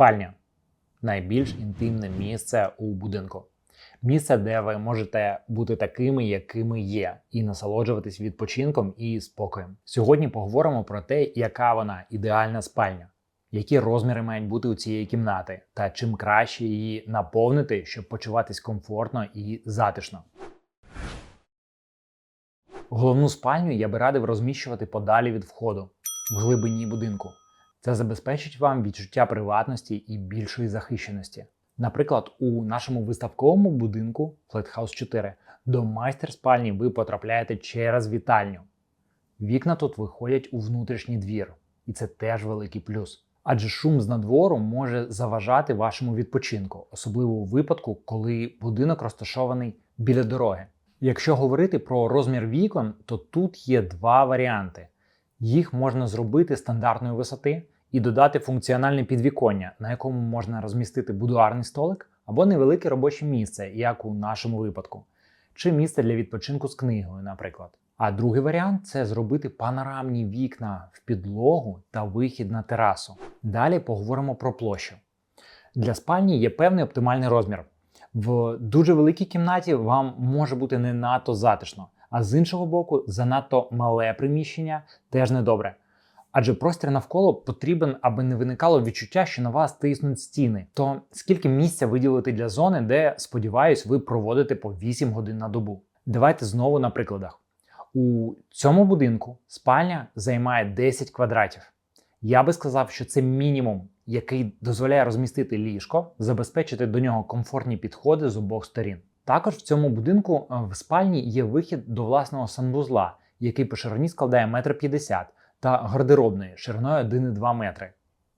Спальня найбільш інтимне місце у будинку. Місце, де ви можете бути такими, якими є, і насолоджуватись відпочинком і спокоєм. Сьогодні поговоримо про те, яка вона ідеальна спальня, які розміри мають бути у цієї кімнати, та чим краще її наповнити, щоб почуватись комфортно і затишно. Головну спальню я би радив розміщувати подалі від входу в глибині будинку. Це забезпечить вам відчуття приватності і більшої захищеності. Наприклад, у нашому виставковому будинку Flathouse 4 до майстер спальні ви потрапляєте через вітальню. Вікна тут виходять у внутрішній двір, і це теж великий плюс. Адже шум з надвору може заважати вашому відпочинку, особливо у випадку, коли будинок розташований біля дороги. Якщо говорити про розмір вікон, то тут є два варіанти. Їх можна зробити стандартної висоти і додати функціональне підвіконня, на якому можна розмістити будуарний столик або невелике робоче місце, як у нашому випадку, чи місце для відпочинку з книгою, наприклад. А другий варіант це зробити панорамні вікна в підлогу та вихід на терасу. Далі поговоримо про площу. Для спальні є певний оптимальний розмір. В дуже великій кімнаті вам може бути не надто затишно, а з іншого боку, занадто мале приміщення теж недобре. Адже простір навколо потрібен, аби не виникало відчуття, що на вас тиснуть стіни. То скільки місця виділити для зони, де, сподіваюсь, ви проводите по 8 годин на добу? Давайте знову на прикладах. У цьому будинку спальня займає 10 квадратів. Я би сказав, що це мінімум, який дозволяє розмістити ліжко, забезпечити до нього комфортні підходи з обох сторін. Також в цьому будинку е, в спальні є вихід до власного санвузла, який по ширині складає 1,50 м та гардеробної шириною 1,2 метри.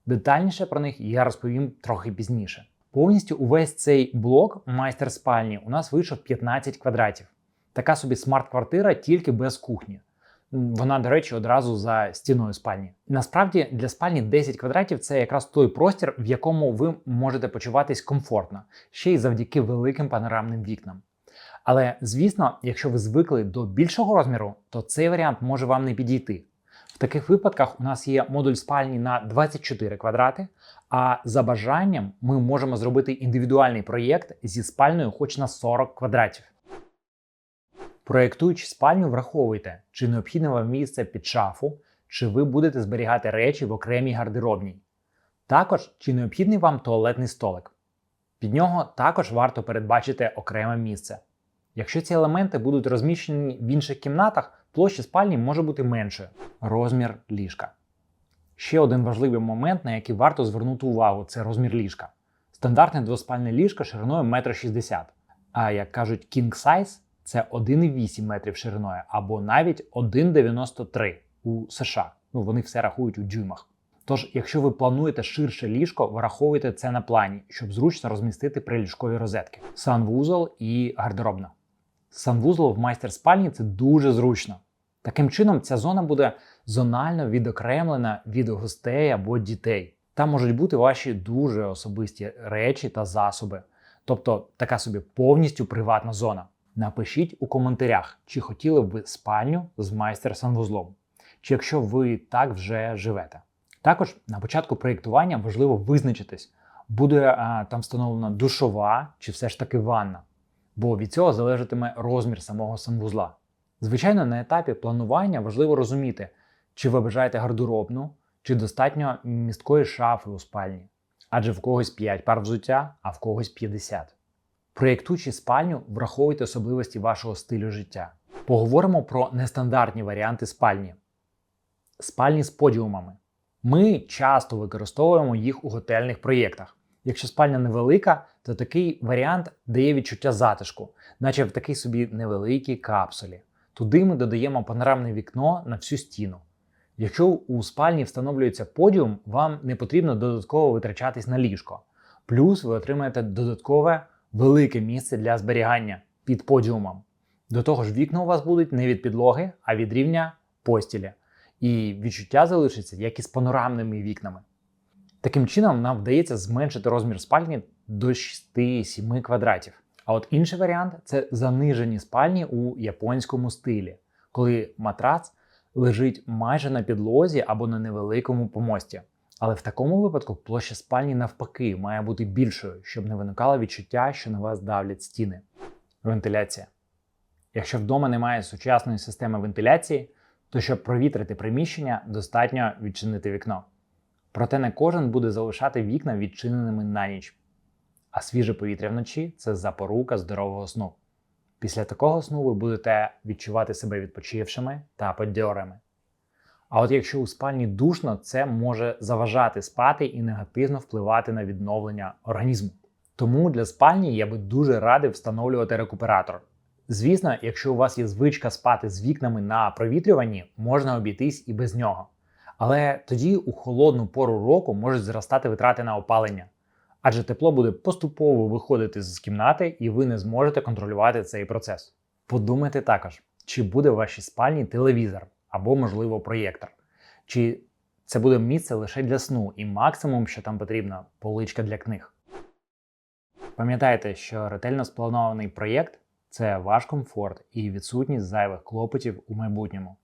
Детальніше про них я розповім трохи пізніше. Повністю увесь цей блок майстер спальні у нас вийшов 15 квадратів. Така собі смарт-квартира тільки без кухні. Вона, до речі, одразу за стіною спальні. Насправді для спальні 10 квадратів це якраз той простір, в якому ви можете почуватись комфортно, ще й завдяки великим панорамним вікнам. Але звісно, якщо ви звикли до більшого розміру, то цей варіант може вам не підійти. В таких випадках у нас є модуль спальні на 24 квадрати, а за бажанням ми можемо зробити індивідуальний проєкт зі спальною хоч на 40 квадратів. Проєктуючи спальню, враховуйте, чи необхідне вам місце під шафу, чи ви будете зберігати речі в окремій гардеробній. Також чи необхідний вам туалетний столик. Під нього також варто передбачити окреме місце. Якщо ці елементи будуть розміщені в інших кімнатах, площа спальні може бути меншою. Розмір ліжка. Ще один важливий момент, на який варто звернути увагу, це розмір ліжка. Стандартне двоспальне ліжко шириною 1,60 м, а як кажуть king size, це 1,8 метрів шириною або навіть 1,93 у США. Ну вони все рахують у дюймах. Тож, якщо ви плануєте ширше ліжко, враховуйте це на плані, щоб зручно розмістити приліжкові розетки, санвузол і гардеробна. Санвузол в майстер спальні це дуже зручно. Таким чином, ця зона буде зонально відокремлена від гостей або дітей. Там можуть бути ваші дуже особисті речі та засоби, тобто така собі повністю приватна зона. Напишіть у коментарях, чи хотіли б ви спальню з майстер санвузлом, чи якщо ви так вже живете. Також на початку проєктування важливо визначитись, буде а, там встановлена душова чи все ж таки ванна, бо від цього залежатиме розмір самого санвузла. Звичайно, на етапі планування важливо розуміти, чи ви бажаєте гардеробну, чи достатньо місткої шафи у спальні, адже в когось 5 пар взуття, а в когось 50. Проєктуючи спальню, враховуйте особливості вашого стилю життя. Поговоримо про нестандартні варіанти спальні. Спальні з подіумами. Ми часто використовуємо їх у готельних проєктах. Якщо спальня невелика, то такий варіант дає відчуття затишку, наче в такій собі невеликій капсулі. Туди ми додаємо панорамне вікно на всю стіну. Якщо у спальні встановлюється подіум, вам не потрібно додатково витрачатись на ліжко. Плюс ви отримаєте додаткове велике місце для зберігання під подіумом. До того ж, вікна у вас будуть не від підлоги, а від рівня постілі. І відчуття залишиться, як і з панорамними вікнами. Таким чином, нам вдається зменшити розмір спальні до 6-7 квадратів. А от інший варіант це занижені спальні у японському стилі, коли матрац лежить майже на підлозі або на невеликому помості. Але в такому випадку площа спальні навпаки має бути більшою, щоб не виникало відчуття, що на вас давлять стіни. Вентиляція. Якщо вдома немає сучасної системи вентиляції, то щоб провітрити приміщення, достатньо відчинити вікно. Проте не кожен буде залишати вікна відчиненими на ніч. А свіже повітря вночі це запорука здорового сну. Після такого сну ви будете відчувати себе відпочившими та подьорими. А от якщо у спальні душно, це може заважати спати і негативно впливати на відновлення організму. Тому для спальні я би дуже радив встановлювати рекуператор. Звісно, якщо у вас є звичка спати з вікнами на провітрюванні, можна обійтись і без нього. Але тоді у холодну пору року можуть зростати витрати на опалення, адже тепло буде поступово виходити з кімнати, і ви не зможете контролювати цей процес. Подумайте також, чи буде в вашій спальні телевізор або, можливо, проєктор, чи це буде місце лише для сну, і максимум, що там потрібно, поличка для книг. Пам'ятайте, що ретельно спланований проєкт це ваш комфорт і відсутність зайвих клопотів у майбутньому,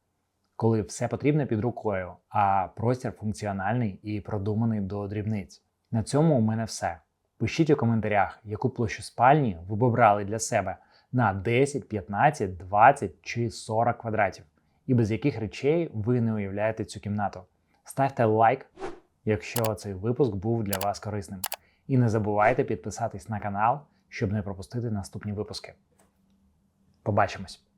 коли все потрібно під рукою, а простір функціональний і продуманий до дрібниць. На цьому у мене все. Пишіть у коментарях, яку площу спальні ви б обрали для себе на 10, 15, 20 чи 40 квадратів, і без яких речей ви не уявляєте цю кімнату. Ставте лайк, якщо цей випуск був для вас корисним. І не забувайте підписатись на канал, щоб не пропустити наступні випуски. Побачимось!